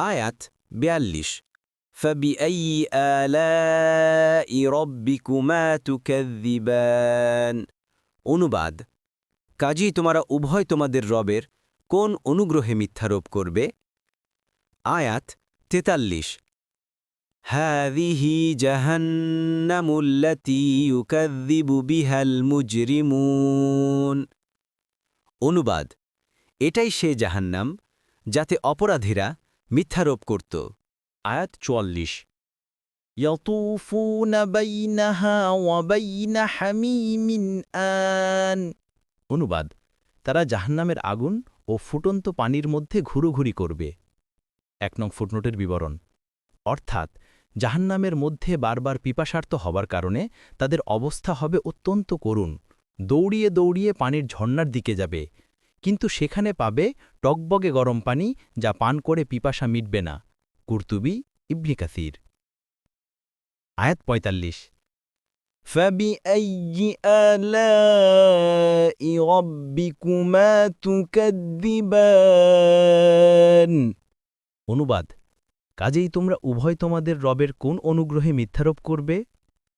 আয়াত বিয়াল্লিশ فبأي آلاء ربكما تكذبان অনুবাদ কাজী তোমরা উভয় তোমাদের রবের কোন অনুগ্রহে মিথ্যারোপ করবে আয়াত তেতাল্লিশ هذه جهنم التي يكذب بها المجرمون অনুবাদ এটাই সে জাহান্নাম যাতে অপরাধীরা মিথ্যারোপ করত আয়াত চুয়াল্লিশ يطوفون بينها وبين حميم آن অনুবাদ তারা জাহান্নামের আগুন ও ফুটন্ত পানির মধ্যে ঘুরোঘুরি করবে এক নং ফুটনোটের বিবরণ অর্থাৎ জাহান্নামের মধ্যে বারবার পিপাসার্ত হবার কারণে তাদের অবস্থা হবে অত্যন্ত করুণ দৌড়িয়ে দৌড়িয়ে পানির ঝর্ণার দিকে যাবে কিন্তু সেখানে পাবে টকবগে গরম পানি যা পান করে পিপাসা মিটবে না কুর্তুবি ইবনে কাসির আয়াত পঁয়তাল্লিশ فبأي آلاء ربكما تكذبان অনুবাদ কাজেই তোমরা উভয় তোমাদের রবের কোন অনুগ্রহে মিথ্যারোপ করবে